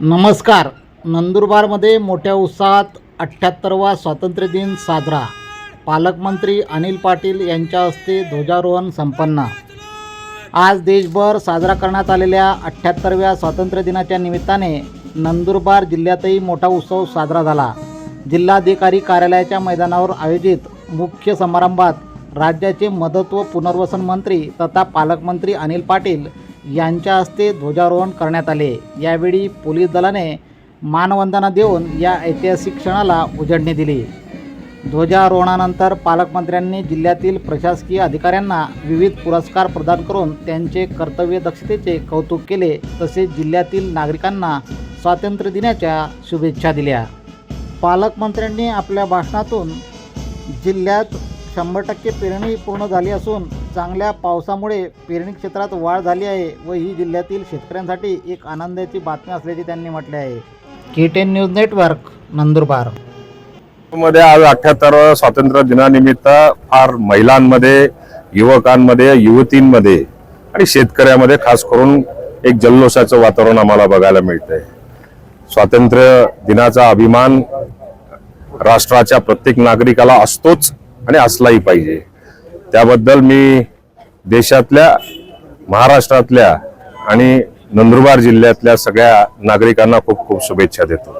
नमस्कार. नंदुरबारमध्ये मोठ्या उत्साहात अठ्ठ्याहत्तरवा स्वातंत्र्यदिन साजरा. पालकमंत्री अनिल पाटील यांच्या हस्ते ध्वजारोहण संपन्न. आज देशभर साजरा करण्यात आलेल्या अठ्ठ्याहत्तरव्या स्वातंत्र्य दिनाच्या निमित्ताने नंदुरबार जिल्ह्यातही मोठा उत्सव साजरा झाला. जिल्हाधिकारी कार्यालयाच्या मैदानावर आयोजित मुख्य समारंभात राज्याचे मदत व पुनर्वसन मंत्री तथा पालकमंत्री अनिल पाटील यांच्या हस्ते ध्वजारोहण करण्यात आले. यावेळी पोलीस दलाने मानवंदना देऊन या ऐतिहासिक क्षणाला उजळणी दिली. ध्वजारोहणानंतर पालकमंत्र्यांनी जिल्ह्यातील प्रशासकीय अधिकाऱ्यांना विविध पुरस्कार प्रदान करून त्यांचे कर्तव्य दक्षतेचे कौतुक केले तसेच जिल्ह्यातील नागरिकांना स्वातंत्र्य दिनाच्या शुभेच्छा दिल्या. पालकमंत्र्यांनी आपल्या भाषणातून जिल्ह्यात शंभर टक्के पेरणी पूर्ण झाली असून चांगल्या पावसामुळे पेरणी क्षेत्रात वाढ झाली आहे व ही जिल्ह्यातील शेतकऱ्यांसाठी एक आनंदाची बातमी असल्याचे त्यांनी म्हटले आहे. K ten news network Nandurbar. मध्ये आज अठ्याहत्तराव्या स्वातंत्र्य दिनानिमित्त फार महिलांमध्ये युवकांमध्ये युवतींमध्ये आणि शेतकऱ्यामध्ये खास करून एक जल्लोषाचं वातावरण आम्हाला बघायला मिळतंय. स्वातंत्र्य दिनाचा अभिमान राष्ट्राच्या प्रत्येक नागरिकाला असतोच आणि असलाही पाहिजे. त्याबद्दल मी देशातल्या महाराष्ट्रातल्या आणि नंदुरबार जिल्ह्यातल्या सगळ्या नागरिकांना खूप खूप शुभेच्छा देतो.